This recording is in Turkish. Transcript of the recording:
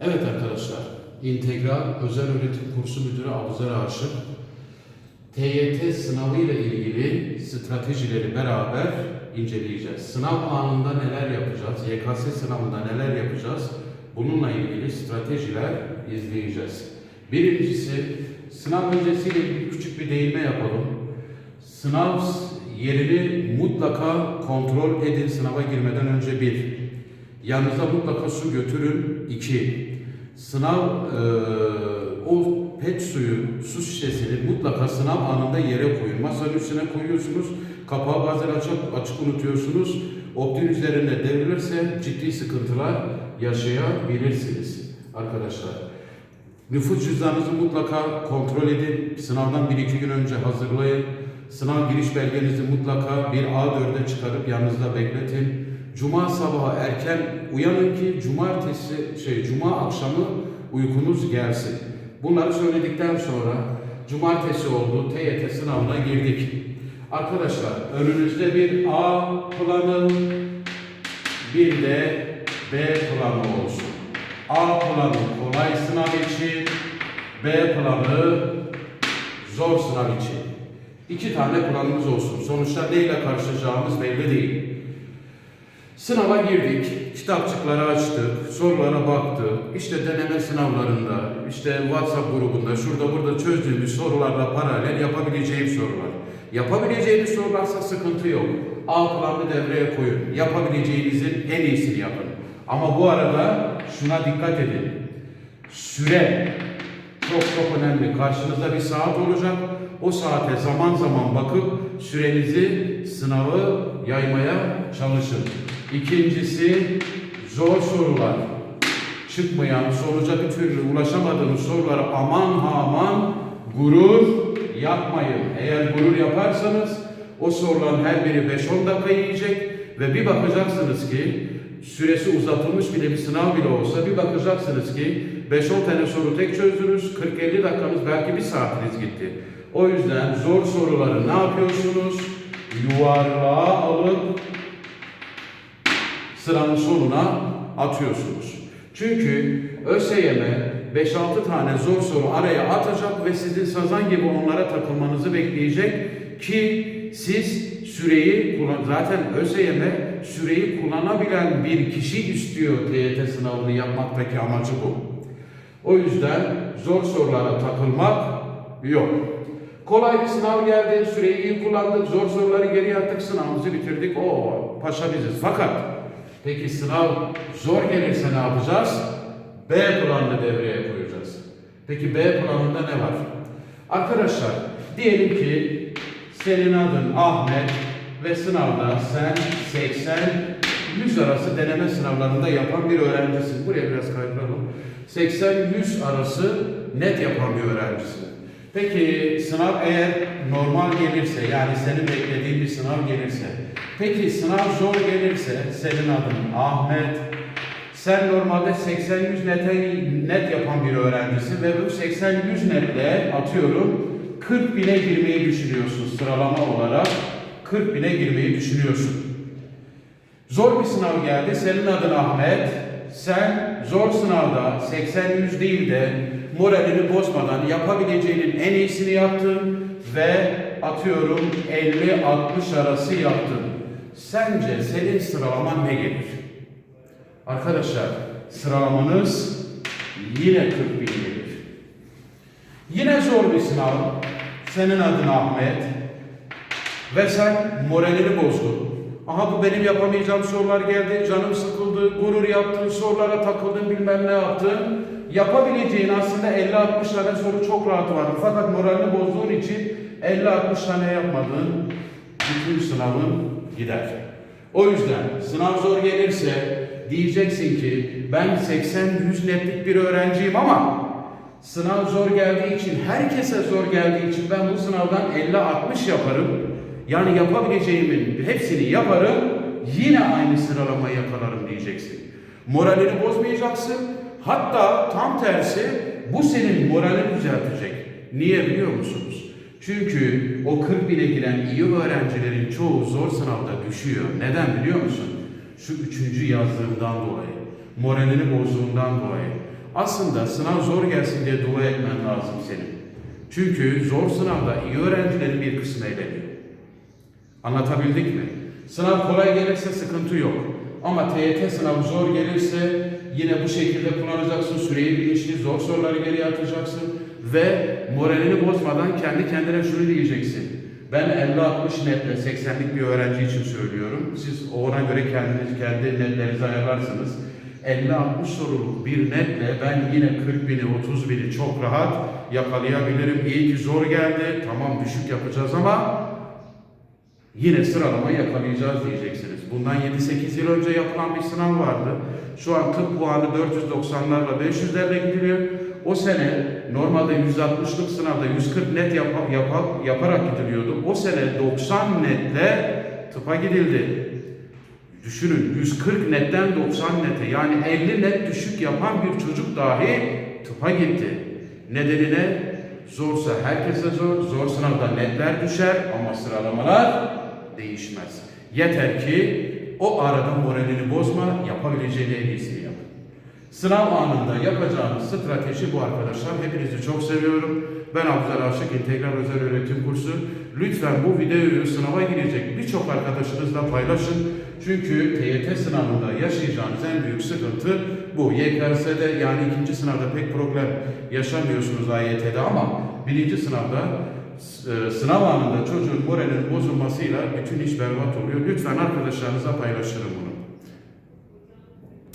Evet arkadaşlar, İntegral Özel Öğretim Kursu Müdürü Abuzer Aşık, TYT sınavı ile ilgili stratejileri beraber inceleyeceğiz. Sınav anında neler yapacağız, YKS sınavında neler yapacağız, bununla ilgili stratejiler izleyeceğiz. Birincisi, sınav öncesiyle küçük bir değinme yapalım. Sınav yerini mutlaka kontrol edin sınava girmeden önce bir. Yanınıza mutlaka su götürün. İki. Sınav eee, o pet suyu, su şişesini mutlaka sınav anında yere koyun. Masanın üstüne koyuyorsunuz. Kapağı bazen açık, açık unutuyorsunuz. Optin üzerinde devrilirse ciddi sıkıntılar yaşayabilirsiniz arkadaşlar. Nüfus cüzdanınızı mutlaka kontrol edin. Sınavdan bir iki gün önce hazırlayın. Sınav giriş belgenizi mutlaka bir A4'e çıkarıp yanınızda bekletin. Cuma sabahı erken uyanın ki cumartesi şey cuma akşamı uykunuz gelsin. Bunları söyledikten sonra cumartesi oldu TYT sınavına girdik. Arkadaşlar önünüzde bir A planı bir de B planı olsun. A planı kolay sınav için, B planı zor sınav için. İki tane planımız olsun. Sonuçta neyle karşılaşacağımız belli değil. Sınava girdik, kitapçıkları açtık, sorulara baktık. İşte deneme sınavlarında, işte WhatsApp grubunda, şurada burada çözdüğümüz sorularla paralel yapabileceğim sorular. Yapabileceğiniz sorularsa sıkıntı yok. A planını devreye koyun. Yapabileceğinizin en iyisini yapın. Ama bu arada şuna dikkat edin. Süre çok çok önemli. Karşınızda bir saat olacak. O saate zaman zaman bakıp sürenizi sınavı yaymaya çalışın. İkincisi zor sorular. Çıkmayan, bir türlü ulaşamadığınız sorulara aman ha aman gurur yapmayın. Eğer gurur yaparsanız o soruların her biri 5-10 dakika yiyecek ve bir bakacaksınız ki süresi uzatılmış bile bir sınav bile olsa bir bakacaksınız ki 5-10 tane soru tek çözdünüz, 40-50 dakikanız belki bir saatiniz gitti. O yüzden zor soruları ne yapıyorsunuz? Yuvarlığa alıp sıranın sonuna atıyorsunuz. Çünkü ÖSYM 5-6 tane zor soru araya atacak ve sizin sazan gibi onlara takılmanızı bekleyecek ki siz süreyi kullan zaten ÖSYM süreyi kullanabilen bir kişi istiyor TYT sınavını yapmaktaki amacı bu. O yüzden zor sorulara takılmak yok. Kolay bir sınav geldi, süreyi iyi kullandık, zor soruları geriye attık, sınavımızı bitirdik. O paşa biziz. Fakat peki sınav zor gelirse ne yapacağız? B planını devreye koyacağız. Peki B planında ne var? Arkadaşlar diyelim ki senin adın Ahmet ve sınavda sen 80 100 arası deneme sınavlarında yapan bir öğrencisin. Buraya biraz kaydıralım. 80-100 arası net yapan bir öğrencisin. Peki sınav eğer normal gelirse yani senin beklediğin bir sınav gelirse peki sınav zor gelirse senin adın Ahmet sen normalde 80-100 nete net yapan bir öğrencisin ve bu 80-100 netle atıyorum 40 bine girmeyi düşünüyorsun sıralama olarak 40 bine girmeyi düşünüyorsun. Zor bir sınav geldi. Senin adın Ahmet. Sen zor sınavda 80-100 değil de moralini bozmadan yapabileceğinin en iyisini yaptın ve atıyorum 50-60 arası yaptın. Sence senin sıralaman ne gelir? Arkadaşlar sıralamanız yine 40 bin gelir. Yine zor bir sınav. Senin adın Ahmet. Ve sen moralini bozdun. Aha bu benim yapamayacağım sorular geldi, canım sıkıldı, gurur yaptın, sorulara takıldın, bilmem ne yaptın. Yapabileceğin aslında 50-60 tane soru çok rahat var. Fakat moralini bozduğun için 50-60 tane yapmadın, bütün sınavın gider. O yüzden sınav zor gelirse diyeceksin ki ben 80-100 netlik bir öğrenciyim ama Sınav zor geldiği için, herkese zor geldiği için ben bu sınavdan 50-60 yaparım. Yani yapabileceğimin hepsini yaparım. Yine aynı sıralamayı yakalarım diyeceksin. Moralini bozmayacaksın. Hatta tam tersi bu senin moralini düzeltecek. Niye biliyor musunuz? Çünkü o 40 bine giren iyi öğrencilerin çoğu zor sınavda düşüyor. Neden biliyor musun? Şu üçüncü yazdığından dolayı. Moralini bozduğundan dolayı. Aslında sınav zor gelsin diye dua etmen lazım senin. Çünkü zor sınavda iyi öğrencilerin bir kısmı eleniyor. Anlatabildik mi? Sınav kolay gelirse sıkıntı yok. Ama TYT sınavı zor gelirse yine bu şekilde kullanacaksın. Süreyi bilinçli, zor soruları geriye atacaksın. Ve moralini bozmadan kendi kendine şunu diyeceksin. Ben 50-60 netle 80'lik bir öğrenci için söylüyorum. Siz ona göre kendiniz kendi netlerinizi ayarlarsınız. 50-60 soruluk bir netle ben yine 40 bini 30 bini çok rahat yakalayabilirim. İyi ki zor geldi. Tamam düşük yapacağız ama Yine sıralama yakalayacağız diyeceksiniz. Bundan 7-8 yıl önce yapılan bir sınav vardı. Şu an tıp puanı 490'larla 500'lerle gidiliyor. O sene normalde 160'lık sınavda 140 net yapa- yapa- yaparak gidiliyordu. O sene 90 netle tıpa gidildi. Düşünün 140 netten 90 nete yani 50 net düşük yapan bir çocuk dahi tıpa gitti. Nedeni ne? Zorsa herkese zor, zor sınavda netler düşer ama sıralamalar değişmez. Yeter ki o arada moralini bozma, yapabileceğini en iyisini yap. Sınav anında yapacağınız strateji bu arkadaşlar. Hepinizi çok seviyorum. Ben Abdüzel Aşık İntegral Özel Öğretim Kursu. Lütfen bu videoyu sınava girecek birçok arkadaşınızla paylaşın. Çünkü TYT sınavında yaşayacağınız en büyük sıkıntı bu. YKS'de yani ikinci sınavda pek problem yaşamıyorsunuz AYT'de ama birinci sınavda sınav anında çocuğun moralinin bozulmasıyla bütün iş berbat oluyor. Lütfen arkadaşlarınıza paylaşın bunu.